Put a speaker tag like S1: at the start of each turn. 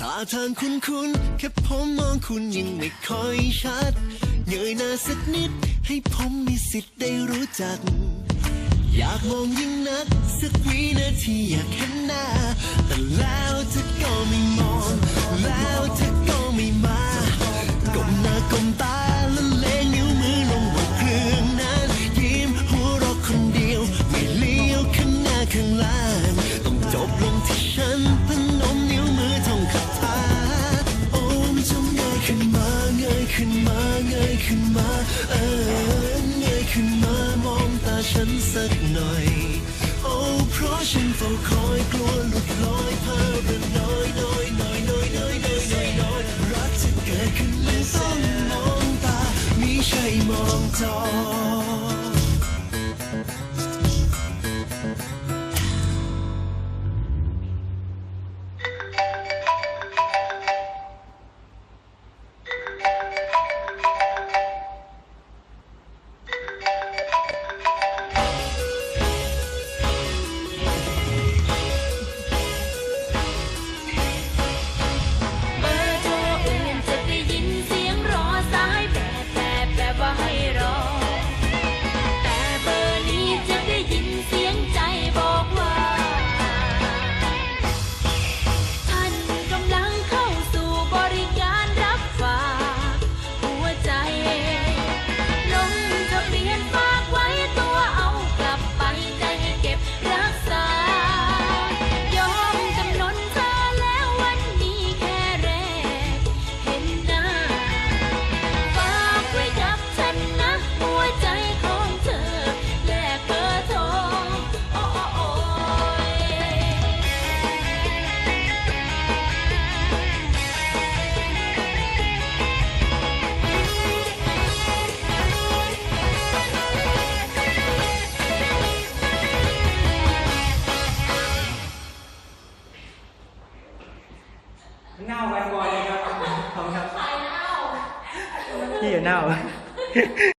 S1: ตาทางคุณคุณแค่ผมมองคุณยังไม่ค่อยชัดเงยหน้าสักนิด ให้ผมมีสิทธิ์ได้รู้จัก อยากมองยิ่งนัก สักวินาทีอยากเห็นหน้า แต่แล้วจะ สักหน่อย โอ้เพราะฉันเฝ้าคอยกลัวหลุดลอยภาพเรื่องน้อยน้อยน้อยน้อยน้อยน้อยน้อยน้อยรักจะเกิดขึ้นเลยต้องมองตามิใช่มองจอ
S2: พี่อย่าเน่า